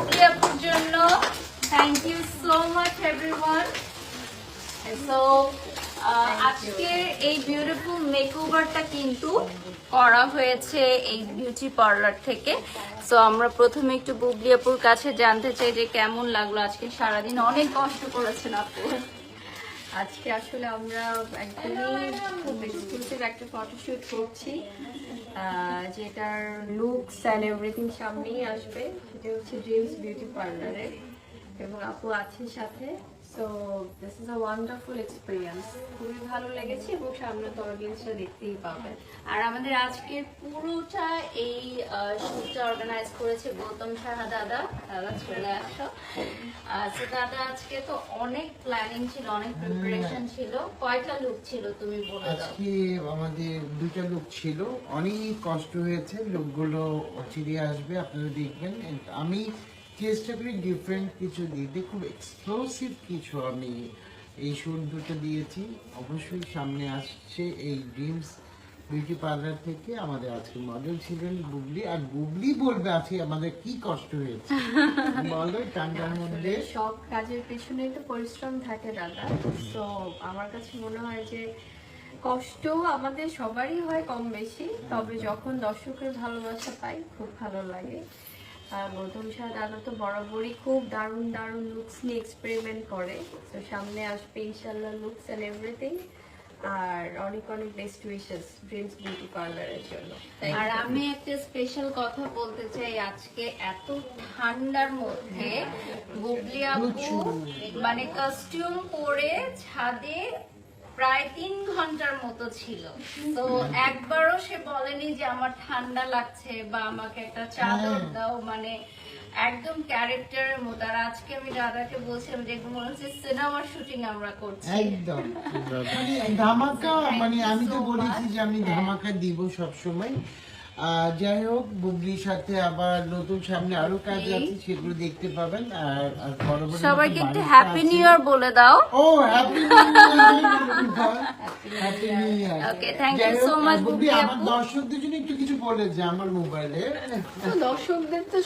বুবলি আপুর জন্য। Thank you so much everyone so আজকের এই বিউটিফুল মেকওভারটা কিন্তু করা হয়েছে এই বিউটি পার্লার থেকে। সো আমরা প্রথমে একটু বুবলি আপুর কাছে জানতে চাই যে কেমন লাগল? আজকে সারাদিন অনেক কষ্ট করেছেন আপু। আজকে আসলে আমরা একদমই খুব একটা ফটোশুট করছি। যেটার লুকস অ্যান্ড এভরিথিং সামনেই আসবে। সেটা হচ্ছে ড্রিমস বিউটি পার্লারে এবং আপু আছে সাথে। So this is a wonderful experience খুবই ভালো লেগেছে এবং সামনে তো দেখতেই পাবেন আর আমাদের আজকের পুরোটা এই শুটটা অর্গানাইজ করেছে গৌতম সাহা দাদা। দাদা চলে আসো। দাদা আজকে তো অনেক প্ল্যানিং ছিল অনেক প্রিপারেশন ছিল। কয়টা লুক ছিল তুমি বলে দাও? আজকে আমাদের দুটো লোক ছিল। অনেক কষ্ট হয়েছে। লোকগুলো অচিরে আসবে আপনারা দেখবেন। আমি করি ডিফারেন্ট কিছু দিতে খুব এক্সক্লুসিভ কিছু আমি এই দুটো দিয়েছি। অবশ্যই সামনে আসছে এই ড্রিমস বিউটি পার্লার থেকে। আমাদের আজকে মডেল ছিলেন বুবলি। আর বুবলি বলবে আজকে আমাদের কি কষ্ট হয়েছে। বলো ঠান্ডার মধ্যে। সব কাজের পেছনে তো পরিশ্রম থাকে দাদা। তো আমার কাছে মনে হয় যে কষ্ট আমাদের সবারই হয় কম বেশি। তবে যখন দর্শকের ভালোবাসা পাই খুব ভালো লাগে। গৌতম শাহ দাদা তো বরাবরই খুব দারুণ দারুণ লুকস নিয়ে এক্সপেরিমেন্ট করে। তো সামনে আসবে ইনশাল্লাহ লুকস অ্যান্ড এভরিথিং আর অনেক অনেক বেস্ট উইশেস ড্রিমস বিউটি পার্লারের জন্য। আর আমি একটা স্পেশাল কথা বলতে চাই আজকে এত ঠান্ডার মধ্যে বুবলি আপু মানে কস্টিউম পরে ছাদে প্রায় তিন ঘণ্টার মতো ছিল। তো একবারও সে বলেনি যে আমার ঠান্ডা লাগছে বা আমাকে একটা চাদর দাও। মানে একদম ক্যারেক্টারের মতো। আর আজকে আমি দাদাকে বলছিলাম যে একদম মনে হচ্ছে সিনেমার শুটিং আমরা করছি। একদম। মানে ধামাকা মানে আমি তো বলেছি যে আমি ধামাকা দিব সব সময় যাই হোক বুবলির সাথে আবার নতুন সামনে আরও কাজ আছে সেগুলো দেখতে পাবেন। আর আর পরবর্তী সবাইকে একটু হ্যাপি নিউ ইয়ার বলে দাও। ও happy happy new year okay thank you so much Bubly আমার। দর্শকদের জন্য একটু কিছু বলে যে আমার মোবাইলে। দর্শকদের তো